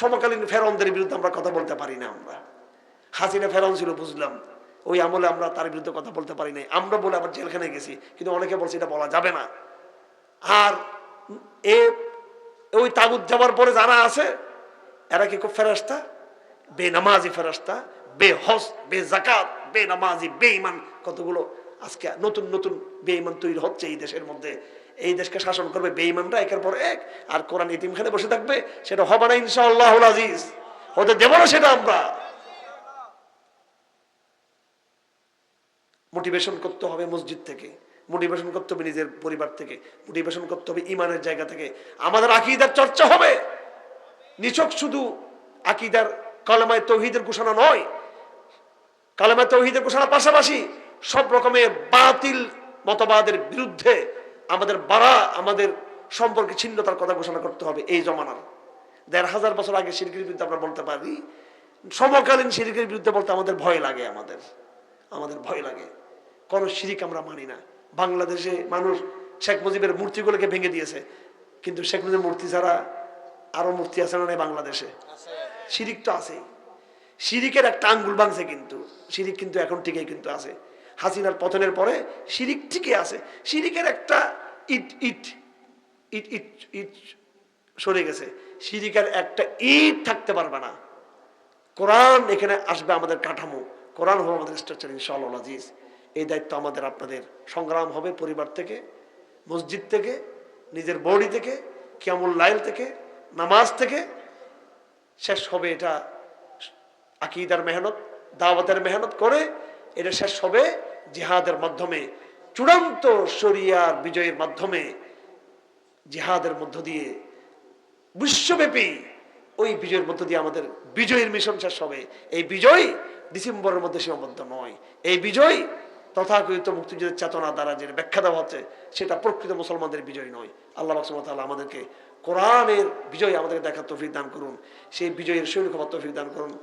সমকালীন ফেরনদের বিরুদ্ধে আমরা কথা বলতে পারি না আমরা। হাসিনা ফেরন ছিল, বুঝলাম। ওই আমলে আমরা তার বিরুদ্ধে কথা বলতে পারি নাই। আমরা বলে আবার জেলখানে গেছি, কিন্তু অনেকে বলছে এটা বলা যাবে না। আর এ, ওই তাগুদ যাওয়ার পরে যারা আছে, এরা কি খুব ফেরাস্তা বেনামাজি ফেরাস্তা বে হস বে জাকাত বে নামাজি বে ইমান কতগুলো আজকে নতুন নতুন বেঈমান তৈরি হচ্ছে এই দেশের মধ্যে। এই দেশকে শাসন করবে বেঈমানরা, একের পর এক। আর কোরআন ইতিমখানে বসে থাকবে, সেটা হবে না ইনশাআল্লাহ আজিজ। হতে দেব না সেটা আমরা। মোটিভেশন করতে হবে মসজিদ থেকে। মোটিভেশন করতে হবে নিজের পরিবার থেকে। মোটিভেশন করতে হবে ইমানের জায়গা থেকে। আমাদের আকিদার চর্চা হবে। নিচক শুধু আকিদার কালেমায় তৌহিদের ঘোষণা নয়। কালেমায় তৌহিদের ঘোষণার পাশাপাশি সব রকমের বাতিল মতবাদের বিরুদ্ধে আমাদের বাড়া আমাদের সম্পর্কে ছিন্নতার কথা ঘোষণা করতে হবে এই জমানার। দেড় হাজার বছর আগে সিরকির বিরুদ্ধে আমরা বলতে পারি সমকালীন সিরিকের বিরুদ্ধে বলতে আমাদের ভয় লাগে আমাদের আমাদের ভয় লাগে। কোনো শিরিক আমরা মানি না। বাংলাদেশে মানুষ শেখ মুজিবের মূর্তিগুলোকে ভেঙে দিয়েছে কিন্তু শেখ মুজিবের মূর্তি ছাড়া আরও মূর্তি আছে না বাংলাদেশে? শিরিক তো আছেই। শিরিকের একটা আঙ্গুল ভাঙছে কিন্তু শিরিক কিন্তু এখন ঠিকই কিন্তু আছে। হাসিনার পতনের পরে শিরিক ঠিকই আছে। শিরিকের একটা ইট ইট ইট ইট ইট সরে গেছে। শিরিকের একটা ইট থাকতে পারবে না। কোরআন এখানে আসবে আমাদের কাঠামো। কোরআন হবে আমাদের স্ট্রাকচার ইনশাআল্লাহ, আজিজ। এই দায়িত্ব আমাদের, আপনাদের। সংগ্রাম হবে পরিবার থেকে, মসজিদ থেকে, নিজের বডি থেকে, কিয়ামুল লাইল থেকে, নামাজ থেকে। শেষ হবে এটা আকিদার মেহনত, দাওয়াতের মেহনত করে এটা শেষ হবে জিহাদের মাধ্যমে। চূড়ান্ত শরিয়ার বিজয়ের মাধ্যমে জিহাদের মধ্য দিয়ে বিশ্বব্যাপী ওই বিজয়ের মধ্য দিয়ে আমাদের বিজয়ের মিশন শেষ হবে। এই বিজয় ডিসেম্বরের মধ্যে সীমাবদ্ধ নয়। এই বিজয় তথাকথিত মুক্তিযুদ্ধের চেতনা দ্বারা যে ব্যাখ্যা দেওয়া হচ্ছে, সেটা প্রকৃত মুসলমানদের বিজয় নয়। আল্লাহ তাআলা আমাদেরকে কোরআনের বিজয় আমাদেরকে দেখার তৌফিক দান করুন। সেই বিজয়ের সৈনিক তৌফিক দান করুন।